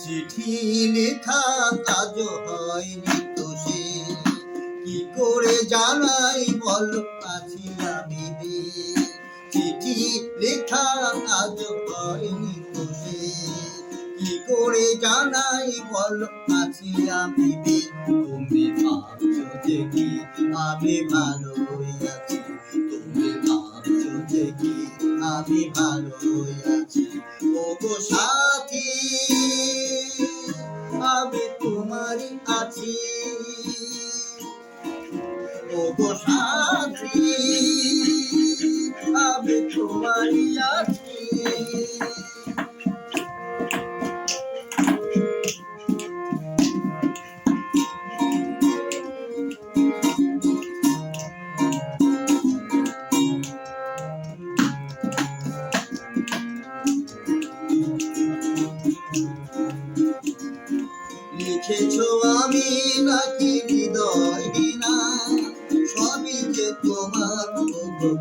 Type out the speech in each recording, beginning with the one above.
চিঠি লেখা কাজ হয়নি তো সে। কি করে জানাই বল, আছি আমি চিঠি লেখা কাজ হয়নি তো সে। কি করে জানাই বল, আছি আমি তুমি ভাবছ যে কি আমি ভালোই আছি। তুমি ভাবছ যে কি আমি ভালোই আছি। ও গো সাথী। আছি। ও গো সাথী আমি তোমারই আছি আমি নাকি হৃদয় বিনা? সবই যে তোমার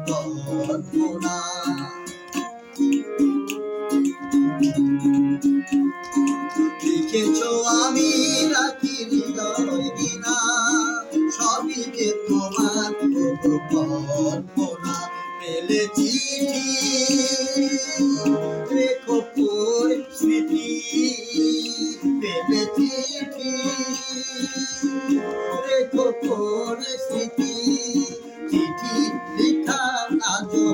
কল্পনা লিখেছো আমি নাকি হৃদয় বিনা? সবই যে তোমার কল্পনা পেলে চিঠি।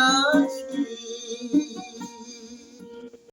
তোমারই আছি